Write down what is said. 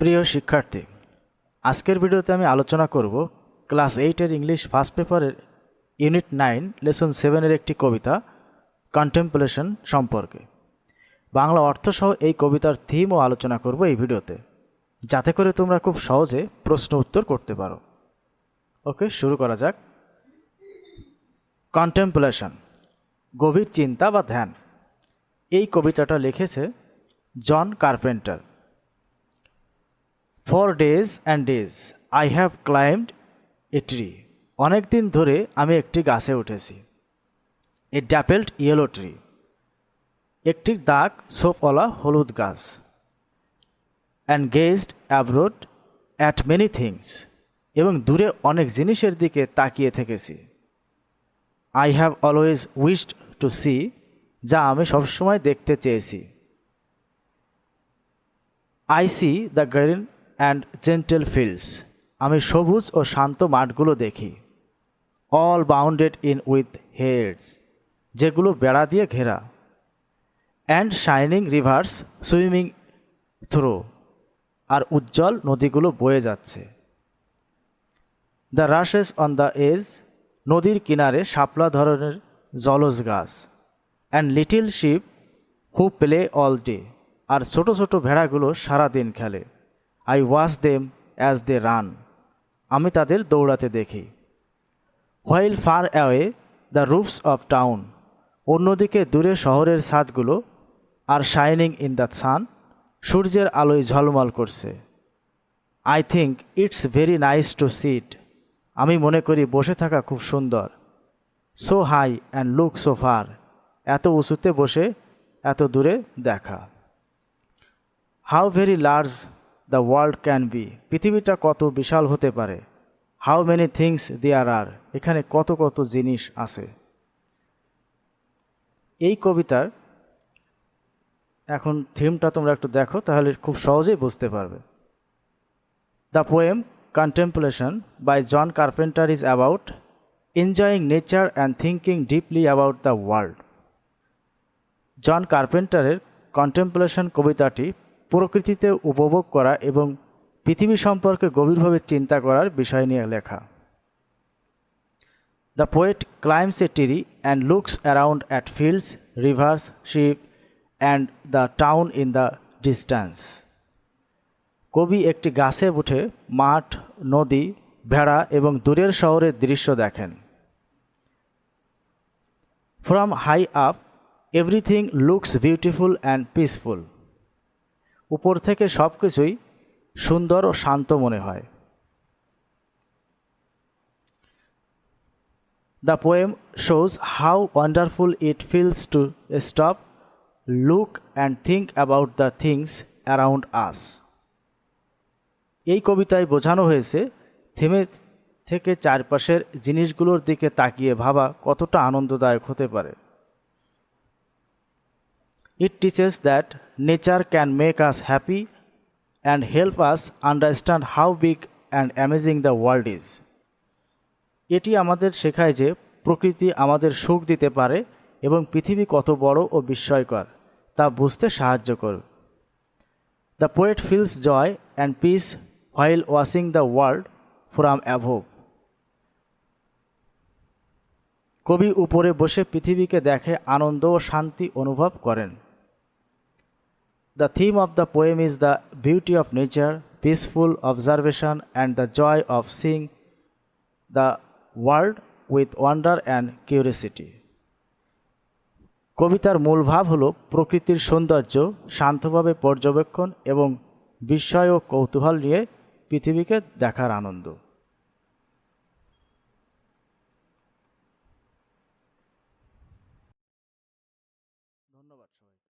প্রিয় শিক্ষার্থী, আজকের ভিডিওতে আমি আলোচনা করব ক্লাস এইটের ইংলিশ ফার্স্ট পেপারের ইউনিট নাইন, লেসন সেভেনের একটি কবিতা, কন্টেম্পলেশন সম্পর্কে। বাংলা অর্থসহ এই কবিতার থিমও আলোচনা করব এই ভিডিওতে, যাতে করে তোমরা খুব সহজে প্রশ্ন উত্তর করতে পারো। ওকে, শুরু করা যাক। কন্টেম্পলেশন, গভীর চিন্তা বা ধ্যান। এই কবিতাটা লিখেছে John Carpenter. For days and days I have climbed a tree অনেক দিন ধরে আমি একটি গাছে উঠেছি। এ ড্যাপেলড ইয়েলো ট্রি একটি দাগ সোপওয়ালা হলুদ গাছ। And gazed abroad at many things এবং দূরে অনেক জিনিসের দিকে তাকিয়ে থেকেছি। I have always wished to see যা আমি সবসময় দেখতে চেয়েছি। I see the green and gentle fields আমি সবুজ ও শান্ত মাঠগুলো দেখি। All bounded in with hedges যেগুলো বেড়া দিয়ে ঘেরা। And shining rivers swimming through আর উজ্জ্বল নদীগুলো বয়ে যাচ্ছে। The rushes on the edge নদীর কিনারে শাপলা ধরনের জলজ গাছ। And little sheep who play all day আর ছোট ছোট ভেড়াগুলো সারা দিন খেলে। I watch them as they run আমি তাদের দৌড়াতে দেখি। While far away the roofs of town অন্যদিকে দূরে শহরের ছাদগুলো আর শাইনিং ইন দ্য সান সূর্যের আলোয় ঝলমল করছে। I think it's very nice to sit আমি মনে করি বসে থাকা খুব সুন্দর। So high and look so far এত উঁচুতে বসে, এত দূরে দেখা। How very large the world can be পৃথিবীটা কত বিশাল হতে পারে। How many things there are এখানে কত কত জিনিস আছে। এই কবিতার এখন থিমটা তোমরা একটু দেখো, তাহলে খুব সহজেই বুঝতে পারবে। The poem contemplation by John Carpenter is about enjoying nature and thinking deeply about the world John কার্পেন্টারের contemplation কবিতাটি প্রকৃতিতে উপভোগ করা এবং পৃথিবী সম্পর্কে গভীরভাবে চিন্তা করার বিষয় নিয়ে লেখা। The poet climbs a tree and looks around at fields rivers sheep and the town in the distance কবি একটি গাছে উঠে মাঠ, নদী, ভেড়া এবং দূরের শহরের দৃশ্য দেখেন। From high up everything looks beautiful and peaceful উপর থেকে সব কিছুই সুন্দর ও শান্ত মনে হয়। The poem shows how wonderful it feels to stop look and think about the things around us এই কবিতায় বোঝানো হয়েছে, থেমে থেকে চারপাশের জিনিসগুলোর দিকে তাকিয়ে ভাবা কতটা আনন্দদায়ক হতে পারে। It teaches that nature can make us happy and help us understand how big and amazing the world is এটি আমাদের শেখায় যে প্রকৃতি আমাদের সুখ দিতে পারে এবং পৃথিবী কত বড় ও বিস্ময়কর, তা বুঝতে সাহায্য করবে। The poet feels joy and peace while watching the world from above কবি উপরে বসে পৃথিবীকে দেখে আনন্দ ও শান্তি অনুভব করেন। The theme of the poem is the beauty of nature peaceful observation and the joy of seeing the world with wonder and curiosity কবিতার মূল ভাব হল প্রকৃতির সৌন্দর্য শান্তভাবে পর্যবেক্ষণ এবং বিস্ময় ও কৌতূহল নিয়ে পৃথিবীকে দেখার আনন্দ। ধন্যবাদ সবাই